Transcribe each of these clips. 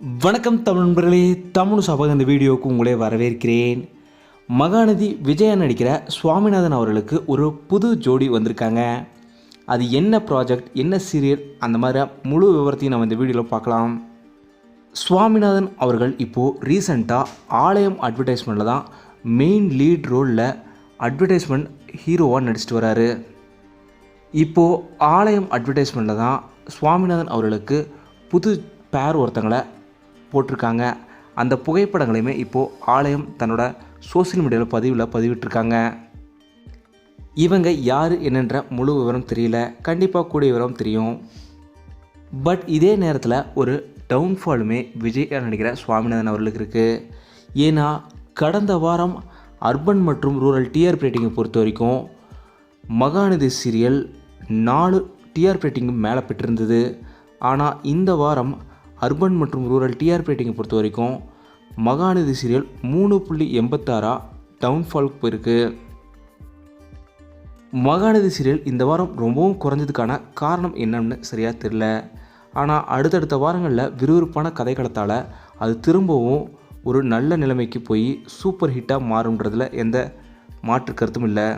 வணக்கம் தமிழ் நண்பர்களே. தமிழ் சபக இந்த வீடியோவுக்கு உங்களே வரவேற்கிறேன். மகாநதி விஜயா நடிக்கிற சுவாமிநாதன் அவர்களுக்கு ஒரு புது ஜோடி வந்திருக்காங்க. அது என்ன ப்ராஜெக்ட் என்ன சீரியல் அந்த மாதிரி முழு விவரத்தையும் நம்ம இந்த வீடியோவில் பார்க்கலாம். சுவாமிநாதன் அவர்கள் இப்போது ரீசண்டாக ஆலயம் அட்வர்டைஸ்மெண்ட்டில் தான் மெயின் லீட் ரோலில் அட்வர்டைஸ்மெண்ட் ஹீரோவாக நடிச்சிட்டு வராரு. இப்போது ஆலயம் அட்வர்டைஸ்மெண்ட்டில் தான் சுவாமிநாதன் அவர்களுக்கு புது பேர் ஒருத்தங்களை போட்டிருக்காங்க. அந்த புகைப்படங்களையுமே இப்போது ஆலயம் தன்னோட சோஷியல் மீடியாவில் பதிவில் பதிவிட்டிருக்காங்க. இவங்க யார் என்னன்ற முழு விவரம் தெரியல. கண்டிப்பாக கூடிய விவரம் தெரியும். பட் இதே நேரத்தில் ஒரு டவுன்ஃபாலுமே விஜய் நடிக்கிற சுவாமிநாதன் அவர்களுக்கு இருக்குது ஏன்னா கடந்த வாரம் அர்பன் மற்றும் ரூரல் டிஆர்பி ரேட்டிங்கை பொறுத்த வரைக்கும் மகாநதி சீரியல் நாலு டிஆர்பி ரேட்டிங்கும் மேலே பெற்றிருந்தது. ஆனால் இந்த வாரம் அர்பன் மற்றும் ரூரல் டிஆர்பி ரேட்டிங்கை பொறுத்த வரைக்கும் மகாநதி சீரியல் மூணு புள்ளி எண்பத்தாறா டவுன்ஃபால்க்கு போயிருக்கு. மகாநதி சீரியல் இந்த வாரம் ரொம்பவும் குறைஞ்சதுக்கான காரணம் என்னன்னு சரியாக தெரில ஆனால் அடுத்தடுத்த வாரங்களில் விறுவிறுப்பான கதைக்களத்தால் அது திரும்பவும் ஒரு நல்ல நிலைமைக்கு போய் சூப்பர் ஹிட்டாக மாறுன்றதில் எந்த மாற்று கருத்தும் இல்லை.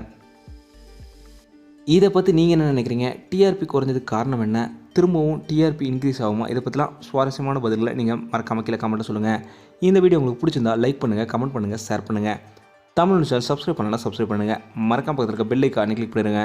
இதை பற்றி நீங்கள் என்ன நினைக்கிறீங்க? டிஆர்பி குறைஞ்சதுக்கு காரணம் என்ன? திரும்பவும் டிஆர்பி இன்க்ரீஸ் ஆகுமா? இதை பற்றிலாம் சுவாரஸ்யமான பதில்களை நீங்கள் மறக்காம கீழே கமெண்ட்டில் சொல்லுங்கள் இந்த வீடியோ உங்களுக்கு பிடிச்சிருந்தா லைக் பண்ணுங்கள் கமெண்ட் பண்ணுங்கள் ஷேர் பண்ணுங்கள் தமிழ் சேனல் சப்ஸ்கிரைப் பண்ணலாம் சப்ஸ்கிரைப் பண்ணுங்கள் மறக்காம பக்கத்தில் இருக்க பெல் ஐக்கானே கிளிக் பண்ணிடுங்க.